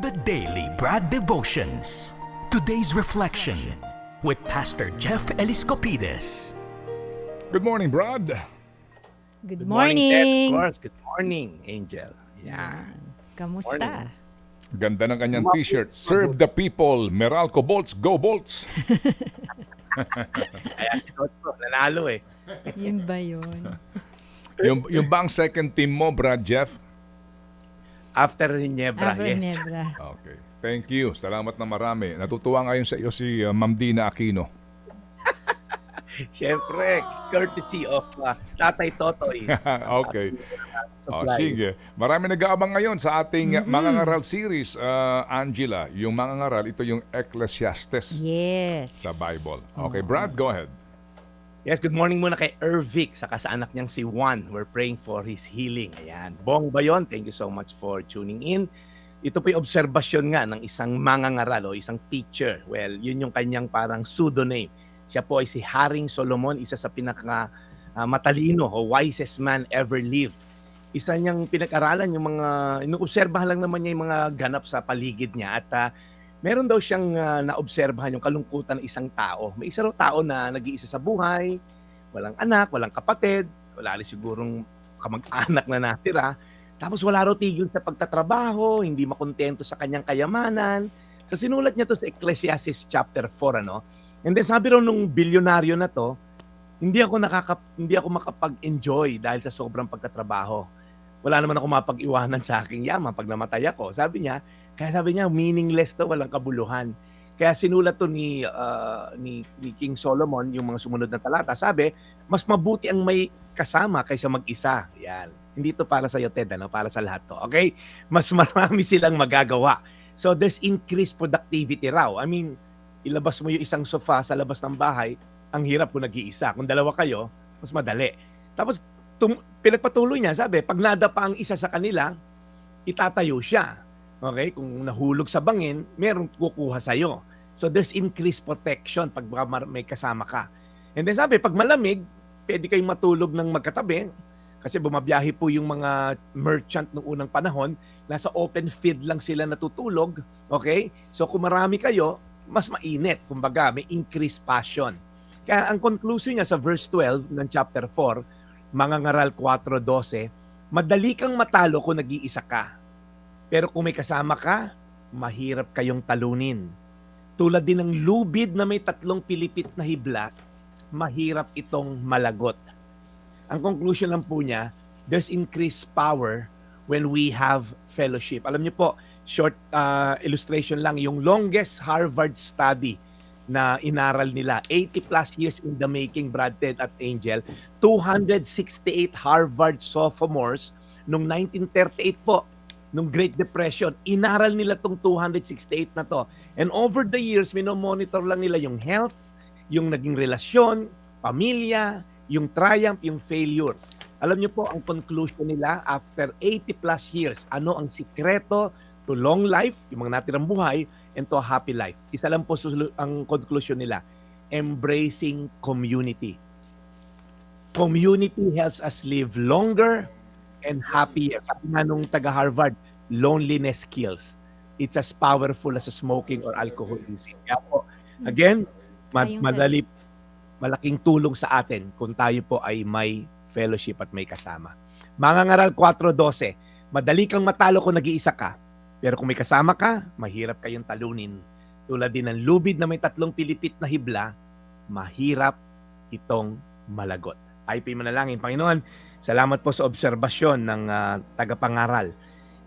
The Daily Brad Devotions. Today's reflection with Pastor Jeff Eliscopides. Good morning, Brad. Good, Ted. morning. Of course, good morning, Angel. Yeah. Kamusta? Morning. Ganda ng kanyang t-shirt. Serve the people. Meralco Bolts, go Bolts. Kaya si Toto, nanalo eh. Yun ba yun? yung, yung ba ang second team mo, Brad Jeff? After Ginebra, Afro yes. Nebra. Okay. Thank you. Salamat na marami. Natutuwa ngayon sa iyo si uh, Ma'am Dina Aquino. Siyempre, courtesy of uh, Tatay Totoy. okay. Oh, sige. Marami nag-aabang ngayon sa ating uh, Mga Ngaral series. Uh, Angela, yung Mga Ngaral, ito yung Ecclesiastes Yes. sa Bible. Okay, Brad, go ahead. Yes, good morning muna kay Ervic, saka sa anak niyang si Juan. We're praying for his healing. Ayan. Bong Bayon, thank you so much for tuning in. Ito po yung obserbasyon nga ng isang mangangaral o isang teacher. Well, yun yung kanyang parang pseudonym. Siya po ay si Haring Solomon, isa sa pinaka ah, matalino o wisest man ever lived. Isa niyang pinag-aralan yung mga, inuobserbahan lang naman niya yung mga ganap sa paligid niya at ah, meron daw siyang ah, naobserbahan yung kalungkutan ng isang tao. May isa raw tao na nag-iisa sa buhay, walang anak, walang kapatid, wala rin sigurong kamag-anak na natira. Tapos wala raw tigil sa pagtatrabaho, hindi makontento sa kanyang kayamanan. So sinulat niya to sa Ecclesiastes chapter 4 ano. And then sabi raw nung bilyonaryo na to, hindi ako nakaka hindi ako makapag-enjoy dahil sa sobrang pagtatrabaho. Wala naman ako mapag-iwanan sa aking yaman pag namatay ako. Sabi niya, kaya sabi niya meaningless to, walang kabuluhan. Kaya sinulat to ni, ah, ni, ni King Solomon, yung mga sumunod na talata. Sabi, mas mabuti ang may kasama kaysa mag-isa. Yan. Hindi to para sa iyo, Ted, ano? para sa lahat to. Okay? Mas marami silang magagawa. So there's increased productivity raw. I mean, ilabas mo yung isang sofa sa labas ng bahay, ang hirap kung nag-iisa. Kung dalawa kayo, mas madali. Tapos tum- pinagpatuloy niya, sabi, pag nadapa ang isa sa kanila, itatayo siya. Okay? Kung nahulog sa bangin, merong kukuha sa'yo. So there's increased protection pag may kasama ka. And then sabi, pag malamig, pwede kayong matulog ng magkatabi kasi bumabiyahe po yung mga merchant noong unang panahon, nasa open field lang sila natutulog. Okay? So kung marami kayo, mas mainit. Kumbaga, may increased passion. Kaya ang conclusion niya sa verse 12 ng chapter 4, mga ngaral 4.12, madali kang matalo kung nag-iisa ka. Pero kung may kasama ka, mahirap kayong talunin. Tulad din ng lubid na may tatlong pilipit na hibla, mahirap itong malagot. Ang conclusion lang po niya, there's increased power when we have fellowship. Alam niyo po, short uh, illustration lang, yung longest Harvard study na inaral nila, 80 plus years in the making, Brad Ted at Angel, 268 Harvard sophomores noong 1938 po, nung Great Depression, inaral nila tong 268 na to. And over the years, minomonitor lang nila yung health, yung naging relasyon, pamilya, yung triumph, yung failure. Alam niyo po, ang conclusion nila after 80 plus years, ano ang sikreto to long life, yung mga natirang buhay, and to a happy life. Isa lang po ang conclusion nila, embracing community. Community helps us live longer and happier. Sabi nga nung taga-Harvard, loneliness kills. It's as powerful as smoking or alcoholism. Kaya po, again, madali, malaking tulong sa atin kung tayo po ay may fellowship at may kasama. Mga ngaral 4.12, madali kang matalo kung nag-iisa ka, pero kung may kasama ka, mahirap kayong talunin. Tulad din ng lubid na may tatlong pilipit na hibla, mahirap itong malagot. IP manalangin, Panginoon, salamat po sa obserbasyon ng ah, tagapangaral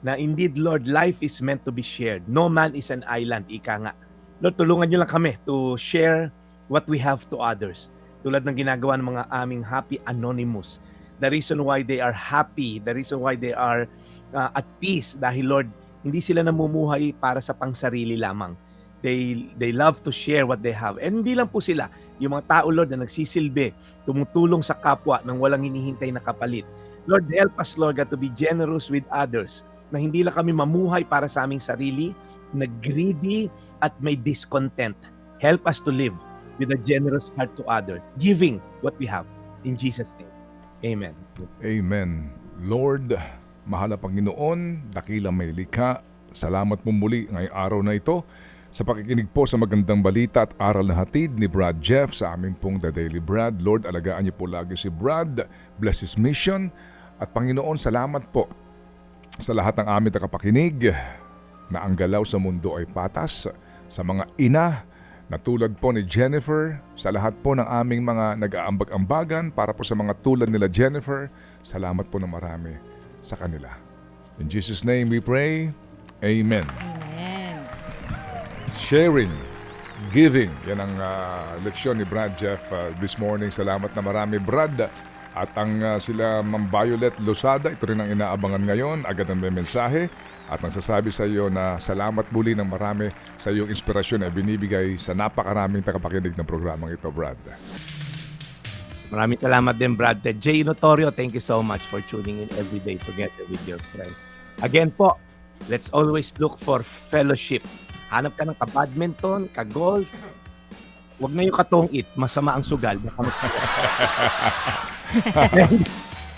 na indeed, Lord, life is meant to be shared. No man is an island, ika nga. Lord, tulungan niyo lang kami to share what we have to others. Tulad ng ginagawa ng mga aming happy anonymous. The reason why they are happy, the reason why they are uh, at peace, dahil Lord, hindi sila namumuhay para sa pangsarili lamang. They, they love to share what they have. And hindi lang po sila, yung mga tao, Lord, na nagsisilbi, tumutulong sa kapwa nang walang hinihintay na kapalit. Lord, help us, Lord, God, to be generous with others, na hindi lang kami mamuhay para sa aming sarili, na greedy at may discontent. Help us to live with a generous heart to others, giving what we have. In Jesus' name. Amen. Amen. Lord, mahal na Panginoon, dakila may likha, salamat po muli ngayong araw na ito sa pakikinig po sa magandang balita at aral na hatid ni Brad Jeff sa aming pong The Daily Brad. Lord, alagaan niyo po lagi si Brad. Bless his mission. At Panginoon, salamat po sa lahat ng aming takapakinig na ang galaw sa mundo ay patas. Sa mga ina na tulad po ni Jennifer, sa lahat po ng aming mga nag-aambag-ambagan para po sa mga tulad nila Jennifer, salamat po na marami sa kanila. In Jesus' name we pray. Amen. Amen. Sharing, giving. Yan ang ah, leksyon ni Brad Jeff ah, this morning. Salamat na marami, Brad. At ang ah, sila Ma'am Violet Losada, ito rin ang inaabangan ngayon. Agad ang may mensahe. At nagsasabi sa iyo na salamat muli ng marami sa iyong inspirasyon na binibigay sa napakaraming tagapakinig ng programang ito, Brad. Maraming salamat din, Brad. Ted J. Notorio, thank you so much for tuning in every day together with your friends. Again po, let's always look for fellowship. Hanap ka ng ka-badminton, ka-golf. Huwag na yung katungit, masama ang sugal.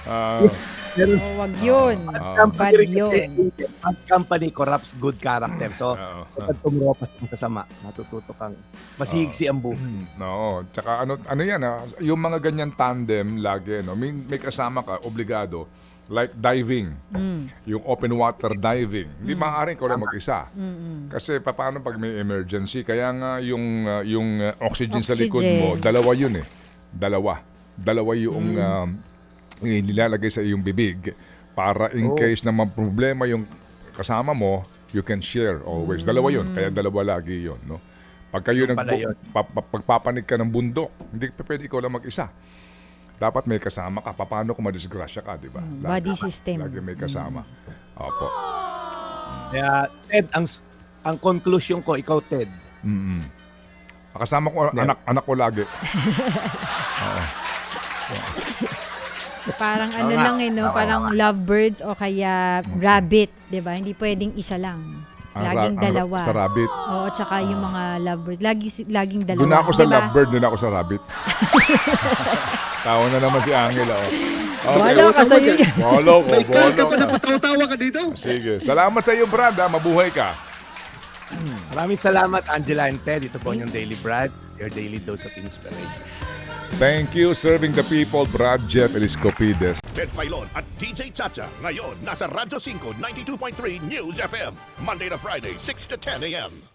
Ah, Pero Oh, wag yun. Ah. company Bad yun. bad company corrupts good character. So, oo. kapag tumuropas ng sasama, matututo kang masihigsi ang buhay. No, tsaka ano ano 'yan ah, yung mga ganyan tandem lagi no. May, may kasama ka obligado like diving. Mm. Yung open water diving. Hindi maaaring ko lang mag-isa. Mm-mm. Kasi paano pag may emergency? Kaya nga yung ah, yung ah, oxygen, sa likod mo, Oxygen. dalawa yun eh. Dalawa. Dalawa yung um, nilalagay sa iyong bibig para in Oh. case na may problema yung kasama mo, you can share always. Dalawa yun, kaya dalawa lagi yun, no? Pag kayo nag pala yun. pa- pa- pagpapanig ka ng bundok, hindi pa pwede ikaw lang mag-isa. Dapat may kasama ka. Paano kung madisgrasya ka, di ba? Mm, Lagi- body system. Lagi may kasama. Opo. Kaya, Ted, ang, ang conclusion ko, ikaw, Ted, Mm-mm. Kasama ko Hindi. anak anak ko lagi. Parang ano nga. lang eh, no? Parang lovebirds o kaya rabbit, di ba? Hindi pwedeng isa lang. Laging ang ra- dalawa. Sa rabbit. Oo, tsaka yung mga lovebirds. Lagi, laging dalawa. Doon ako sa di ba? lovebird, doon ako sa rabbit. Tawa na naman si Angela. Oh. Wala ka sa iyo. Bolo ko, May karga pa na ka. patawa-tawa ka dito. Sige. Salamat sa iyo, Brad. ha. Mabuhay ka. maraming salamat, Angela and Ted. Ito po yung Daily Brad, your daily dose of inspiration. Thank you, serving the people, Brad Jeff Eliscopides. Ted Filon at DJ Chacha. Ngayon, nasa Radyo 5, 92.3 News FM. Monday to Friday, 6 to 10 a.m.